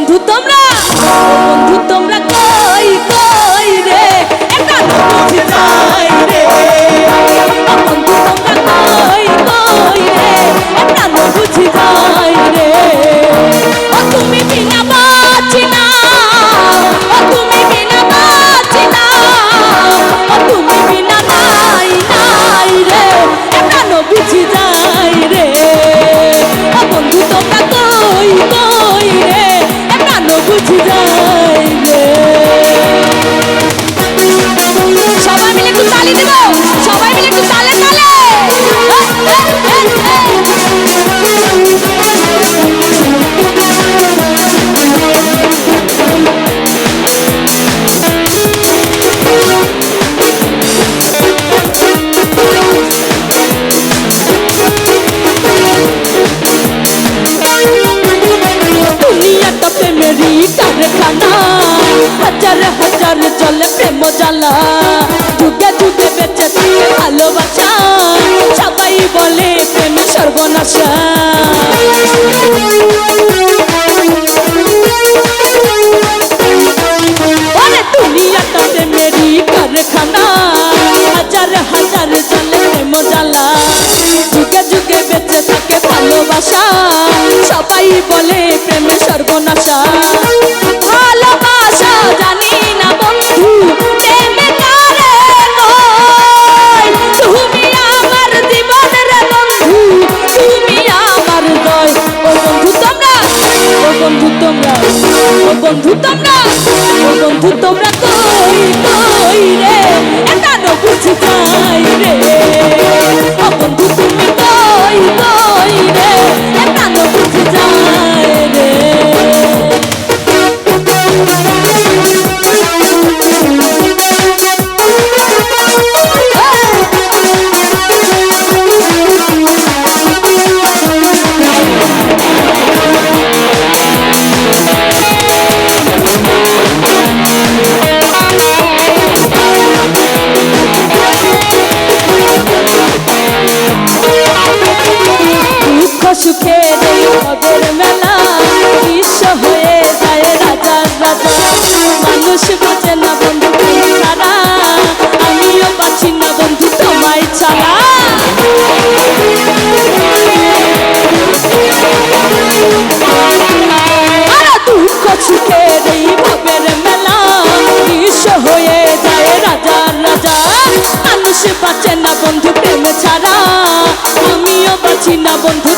বন্ধু তোমরা বন্ধু তোমরা কই কই রে? একটা তালি দেব সবাই হাজার হাজার চলে প্রেম জ্বালা। যুগে যুগে বেঁচে থাকে ভালোবাসা। সবাই বলে প্রেম সর্বনাশা। বন্ধু তোমরা ও বন্ধু তোমরা কই কই রে? এটা নকুচি চাই রে। না বন্ধু প্রেম ছাড়া আমিও বাঁচি না বন্ধু।